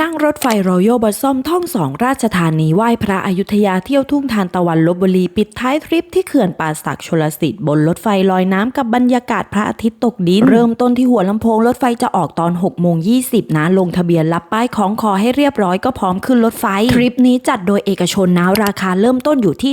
นั่งรถไฟรอยัลบัสซอมท่องสองราชธานีไหว้พระอยุธยาเที่ยวทุ่งทานตะวันลบบุรีปิดท้ายทริปที่เขื่อนป่าสักชลสิทธิ์บนรถไฟลอยน้ำกับบรรยากาศพระอาทิตย์ตกดิน เริ่มต้นที่หัวลำโพงรถไฟจะออกตอน6โมง20นะลงทะเบียนรับป้ายของคอให้เรียบร้อยก็พร้อมขึ้นรถไฟ ทริปนี้จัดโดยเอกชนนะราคาเริ่มต้นอยู่ที่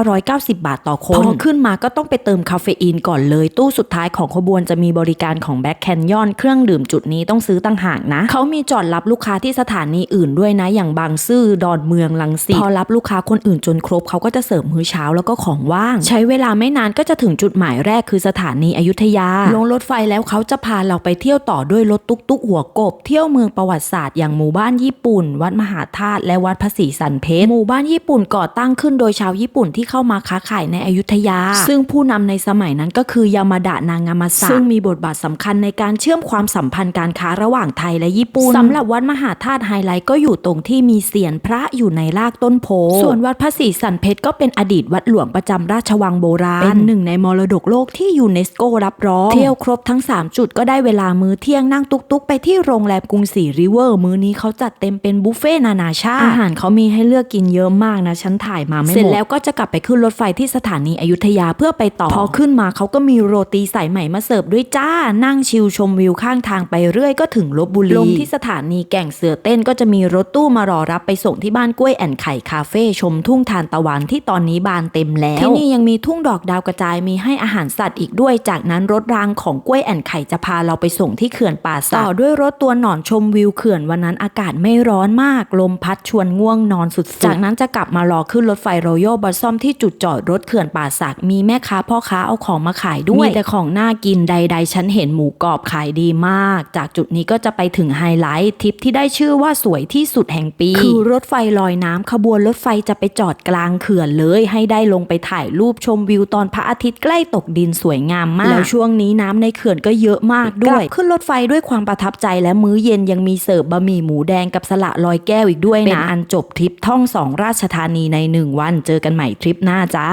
2,590 บาทต่อคนพอขึ้นมาก็ต้องไปเติมคาเฟอีนก่อนเลย ตู้สุดท้ายของขบวนจะมีบริการของแบ็คแคนยอนเครื่องดื่มจุดนี้ต้องซื้อต่างหากนะเขามีจอดรับลูกค้าที่ที่สถานีอื่นด้วยนะ อย่างบางซื่อดอนเมืองลังสิตพอรับลูกค้าคนอื่นจนครบเขาก็จะเสิร์ฟมื้อเช้าแล้วก็ของว่าง ใช้เวลาไม่นานก็จะถึงจุดหมายแรกคือสถานีอยุธยา ลงรถไฟแล้วเขาจะพาเราไปเที่ยวต่อด้วยรถตุ๊กตุ๊กหัวกบ เที่ยวเมืองประวัติศาสตร์อย่างหมู่บ้านญี่ปุ่น วัดมหาธาตุและวัดพระศรีสันเพชรหมู่บ้านญี่ปุ่นก่อตั้งขึ้นโดยชาวญี่ปุ่นที่เข้ามาค้าขายในอยุธยา ซึ่งผู้นำในสมัยนั้นก็คือยามาดะนางามาสะซึ่งมีบทบาทสำคัญในการเชื่อมความสัมพันธ์การค้าระหว่างไทยและญี่ปุ่นสำหรับวัดมหาธาตุไฮไลท์ก็อยู่ตรงที่มีเสียนพระอยู่ในรากต้นโพ ส่วนวัดพระศรีสันเพชรก็เป็นอดีตวัดหลวงประจำราชวังโบราณ เป็นหนึ่งในมรดกโลกที่ยูเนสโกรับรอง เที่ยวครบทั้ง 3 จุดก็ได้เวลามื้อเที่ยงนั่งตุกๆ ไปที่โรงแรมกรุงศรีริเวอร์ มื้อนี้เขาจัดเต็มเป็นบุฟเฟ่ต์นานาชาติ อาหารเขามีให้เลือกกินเยอะมากนะฉันถ่ายมาไม่หมด เสร็จแล้วก็จะกลับไปขึ้นรถไฟที่สถานีอยุธยาเพื่อไปต่อ พอขึ้นมาเขาก็มีโรตีสายใหม่มาเสิร์ฟด้วยจ้า นั่งชิลชมวิวข้างทางไปเรื่อยก็ถึงลบบุรี ลงที่สถานีแก่งเสือเต้นก็จะมีรถตู้มารอรับไปส่งที่บ้านกล้วยแอนไข่คาเฟ่ชมทุ่งทานตะวันที่ตอนนี้บานเต็มแล้ว ที่นี่ยังมีทุ่งดอกดาวกระจายมีให้อาหารสัตว์อีกด้วย จากนั้นรถรางของกล้วยแอนไข่จะพาเราไปส่งที่เขื่อนป่าสักต่อด้วยรถตัวหนอนชมวิวเขื่อนวันนั้นอากาศไม่ร้อนมาก ลมพัดชวนง่วงนอนสุดๆจากนั้นจะกลับมารอขึ้นรถไฟรอยัลบัสซอมที่จุดจอดรถเขื่อนป่าสักมีแม่ค้าพ่อค้าเอาของมาขายด้วย มีแต่ของน่ากินใด ๆ ฉันเห็นหมูกรอบขายดีมาก จากจุดนี้ก็จะไปถึงไฮไลท์ทริปที่ได้ชื่อว่าสวยที่สุดแห่งปี คือรถไฟลอยน้ำขบวนรถไฟจะไปจอดกลางเขื่อนเลย ให้ได้ลงไปถ่ายรูปชมวิวตอนพระอาทิตย์ใกล้ตกดินสวยงามมาก แล้วช่วงนี้น้ำในเขื่อนก็เยอะมากด้วย ขึ้นรถไฟด้วยความประทับใจและมื้อเย็นยังมีเสิร์ฟบะหมี่หมูแดงกับสละลอยแก้วอีกด้วยนะ เป็นอันจบทริปท่องสองราชธานีในหนึ่งวัน เจอกันใหม่ทริปหน้าจ้า